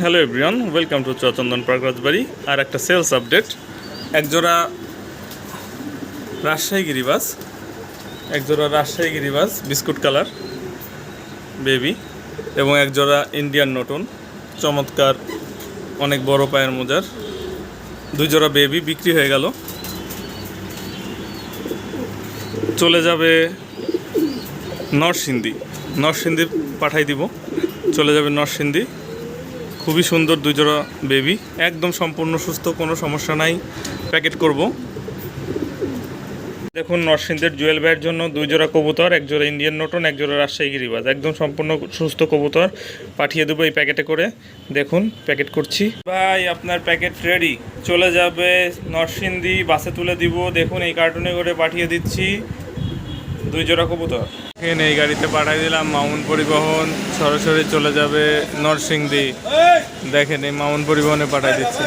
Hello everyone welcome to Chandan park Rajbari আর একটা sales update একজোড়া রাজশাহী গিরিবাস, একজোড়া রাজশাহী গিরিবাস, বিস্কুট কালার বেবি এবং একজোড়া ইন্ডিয়ান নটন চমৎকার, অনেক বড় পায়ের মোজার। দুই জোড়া বেবি বিক্রি হয়ে গেল। চলে যাবে নরসিংদী। নরসিংদী পাঠাই দিব। চলে যাবে নরসিংদী। খুবই সুন্দর দুই জোড়া বেবি একদম সম্পূর্ণ সুস্থ, কোনো সমস্যা নাই। প্যাকেট করব। দেখুন, নরসিংদের জুয়েল ভাইয়ের জন্য দুই জোড়া কবুতর এক জোড়া ইন্ডিয়ান নটন এক জোড়া রাজশাহী গিরিবাজ। একদম সম্পূর্ণ সুস্থ কবুতর। পাঠিয়ে দেবো এই প্যাকেটে করে। দেখুন প্যাকেট করছি। ভাই, আপনার প্যাকেট রেডি চলে যাবে নরসিংদী বাসে তুলে দিব। দেখুন, এই কার্টুনে করে পাঠিয়ে দিচ্ছি। দুই জোড়া কবুতর। এখানে এই গাড়িতে পাঠাই দিলাম মাউন্ট পরিবহন। সরাসরি চলে যাবে নরসিংদী। দেখেন এই মাউন্ট পরিবহনে পাঠাই দিচ্ছি।